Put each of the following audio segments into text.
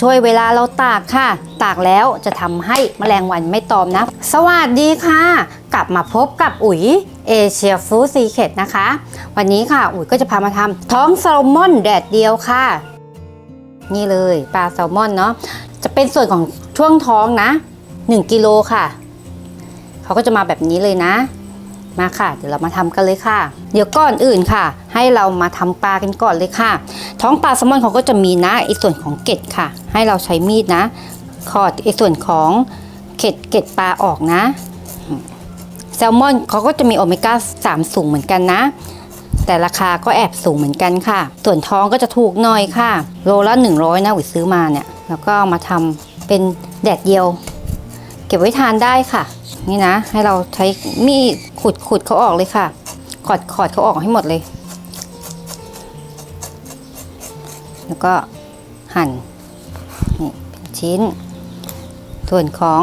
ช่วยเวลาเราตากค่ะ ตากแล้วจะทำให้แมลงวันไม่ตอมนะ สวัสดีค่ะ กลับมาพบกับอุ๋ยเอเชียฟู้ดซีเคทนะคะ วันนี้ค่ะ อุ๋ยก็จะพามาทำท้องแซลมอนแดดเดียวค่ะ นี่เลยปลาแซลมอนเนาะจะเป็นส่วนของช่วงท้องนะ 1กิโลค่ะ เขาก็จะมาแบบนี้เลยนะ มาค่ะ เดี๋ยวเรามาทำกันเลยค่ะ เดี๋ยวก่อนอื่นค่ะ ให้เรามาทำปลากันก่อนเลยค่ะ ท้องปลาแซลมอนเขาก็จะมีนะไอส่วนของเกล็ดค่ะ ให้เราใช้มีดนะขอดไอส่วนของเกล็ดเกล็ดปลาออกนะ แซลมอนเขาก็จะมีโอเมก้า3 สูงเหมือนกันนะ แต่ราคาก็แอบสูงเหมือนกันค่ะ ส่วนท้องก็จะถูกหน่อยค่ะ โลละ 100 นะอุ๋ยซื้อมาเนี่ย แล้วก็มาทำเป็นแดดเดียว เก็บไว้ทานได้ค่ะ นี่นะ ให้เราใช้มีด ขุดขุดเขาออกเลยค่ะ ขอดขอดเขาออกให้หมดเลย แล้วก็หั่นนี่เป็นชิ้น ส่วนของ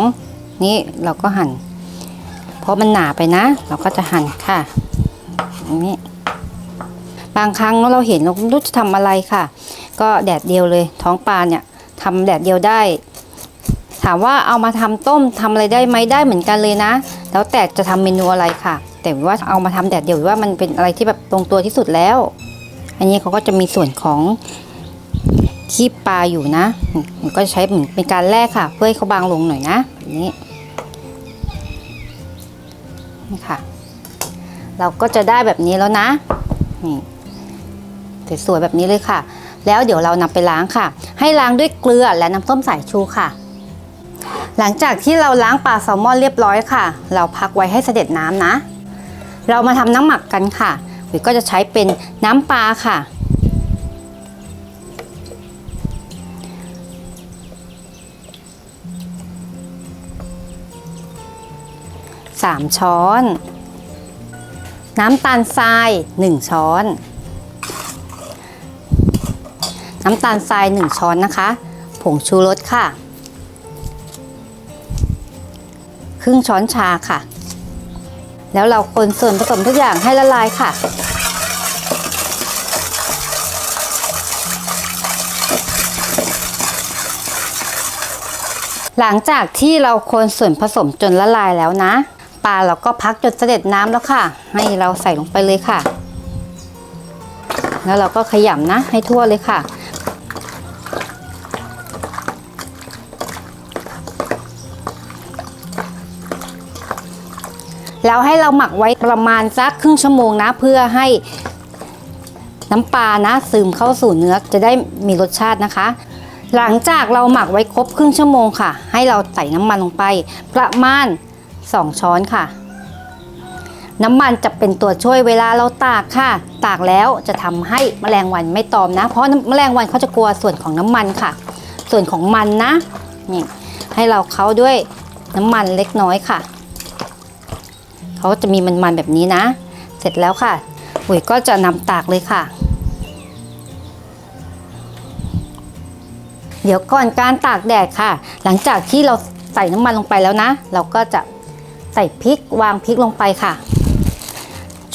นี้เราก็หั่น เพราะมันหนาไปนะ เราก็จะหั่นค่ะอย่างนี้บางครั้งเราเห็นเราไม่รู้จะทำอะไรค่ะ ก็แดดเดียวเลย ท้องปลาเนี่ยทำแดดเดียวได้ ถามว่าเอามาทำต้มทำอะไรได้ไหมได้เหมือนกันเลยนะ แล้วแต่จะทำเมนูอะไรค่ะ แต่ว่าเอามาทำแดดเดียวว่ามันเป็นอะไรที่แบบตรงตัวที่สุดแล้ว อันนี้เขาก็จะมีส่วนของขี้ปลาอยู่นะมันก็ใช้เหมือนเป็นการแลกค่ะ เพื่อให้เขาบางลงหน่อยนะแบบนี้นี่ค่ะ เราก็จะได้แบบนี้แล้วนะนี่สวยๆแบบนี้เลยค่ะ แล้วเดี๋ยวเรานำไปล้างค่ะ ให้ล้างด้วยเกลือและน้ำส้มสายชูค่ะ หลังจากที่เราล้างปลาแซลมอนเรียบร้อยค่ะ เราพักไว้ให้เสด็จน้ำนะ เรามาทำน้ำหมักกันค่ะวิก็จะใช้เป็นน้ำปลาค่ะ สามช้อน น้ำตาลทราย1ช้อน น้ำตาลทราย1ช้อนนะคะ ผงชูรสค่ะ ครึ่งช้อนชาค่ะ แล้วเราคนส่วนผสมทุกอย่างให้ละลายค่ะ หลังจากที่เราคนส่วนผสมจนละลายแล้วนะปลาเราก็พักจนเสด็จน้ำแล้วค่ะ ให้เราใส่ลงไปเลยค่ะ แล้วเราก็ขยำนะให้ทั่วเลยค่ะ แล้วให้เราหมักไว้ประมาณสักครึ่งชั่วโมงนะ เพื่อให้น้ำปลานะซึมเข้าสู่เนื้อจะได้มีรสชาตินะคะ หลังจากเราหมักไว้ครบครึ่งชั่วโมงค่ะ ให้เราใส่น้ำมันลงไป ประมาณ 2 ช้อนค่ะ น้ำมันจะเป็นตัวช่วยเวลาเราตากค่ะ ตากแล้วจะทำให้แมลงวันไม่ตอมนะ เพราะแมลงวันเขาจะกลัวส่วนของน้ำมันค่ะ ส่วนของมันนะนี่ให้เราเค้าด้วยน้ำมันเล็กน้อยค่ะ เขาจะมีมันๆแบบนี้นะ เสร็จแล้วค่ะอุ๋ยก็จะนำตากเลยค่ะ เดี๋ยวก่อนการตากแดดค่ะ หลังจากที่เราใส่น้ำมันลงไปแล้วนะ เราก็จะใส่พริกวางพริกลงไปค่ะ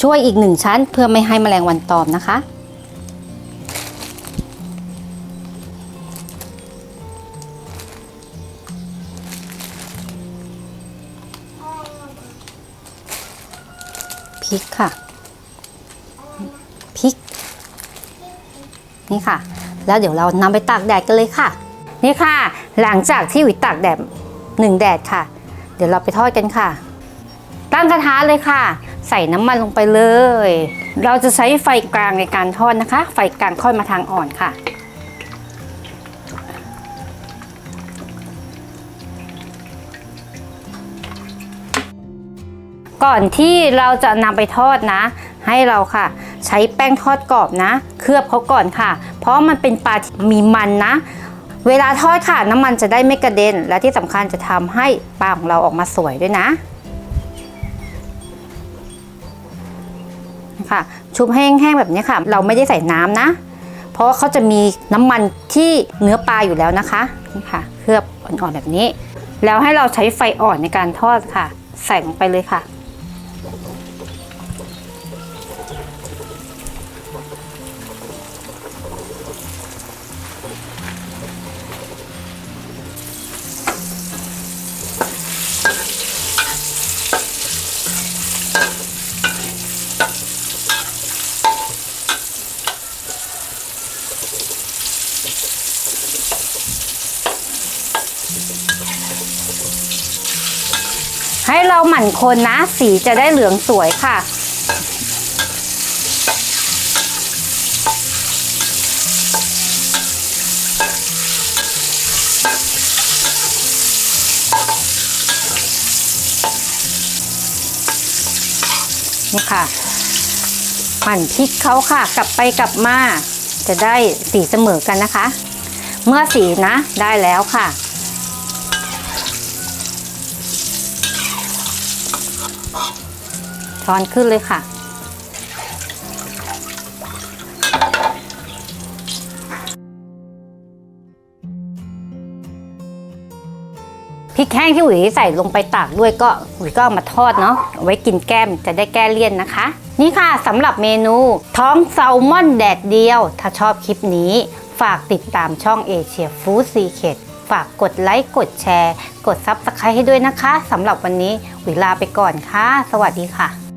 ช่วยอีกหนึ่งชั้นเพื่อไม่ให้แมลงวันตอมนะคะ พริกค่ะพริกนี่ค่ะ แล้วเดี๋ยวเรานำไปตากแดดกันเลยค่ะ นี่ค่ะ หลังจากที่หวิตากแดดหนึ่งแดดค่ะ เดี๋ยวเราไปทอดกันค่ะ ตั้งกระทะเลยค่ะ ใส่น้ำมันลงไปเลย เราจะใช้ไฟกลางในการทอดนะคะ ไฟกลางค่อยมาทางอ่อนค่ะ ก่อนที่เราจะนำไปทอดนะ ให้เราค่ะ ใช้แป้งทอดกรอบนะ เคลือบเขาก่อนค่ะ เพราะมันเป็นปลาที่มีมันนะ เวลาทอดค่ะน้ำมันจะได้ไม่กระเด็น และที่สำคัญจะทำให้ปลาของเราออกมาสวยด้วยนะค่ะชุบแห้งๆแบบนี้ค่ะ เราไม่ได้ใส่น้ำนะ เพราะเขาจะมีน้ำมันที่เนื้อปลาอยู่แล้วนะคะนี่ค่ะ เคลือบอ่อนๆแบบนี้ แล้วให้เราใช้ไฟอ่อนในการทอดค่ะ ใส่ลงไปเลยค่ะ ให้เราหมั่นคนนะ สีจะได้เหลืองสวยค่ะ นี่ค่ะหมั่นพริกเขาค่ะ กลับไปกลับมา จะได้สีเสมอกันนะคะ เมื่อสีนะได้แล้วค่ะ ช้อนขึ้นเลยค่ะพริกแห้งที่อุ๋ยใส่ลงไปตากด้วยก็อุ๋ยก็เอามาทอดเนาะเอาไว้กินแก้มจะได้แก้เลี่ยนนะคะ นี่ค่ะสำหรับเมนูท้องแซลมอนแดดเดียว ถ้าชอบคลิปนี้ฝากติดตามช่องเอเชียฟู้ดซีเคดฝากกดไลค์ กดแชร์ กดซับสไครต์ให้ด้วยนะคะสำหรับวันนี้อุ๋ยลาไปก่อนค่ะ สวัสดีค่ะ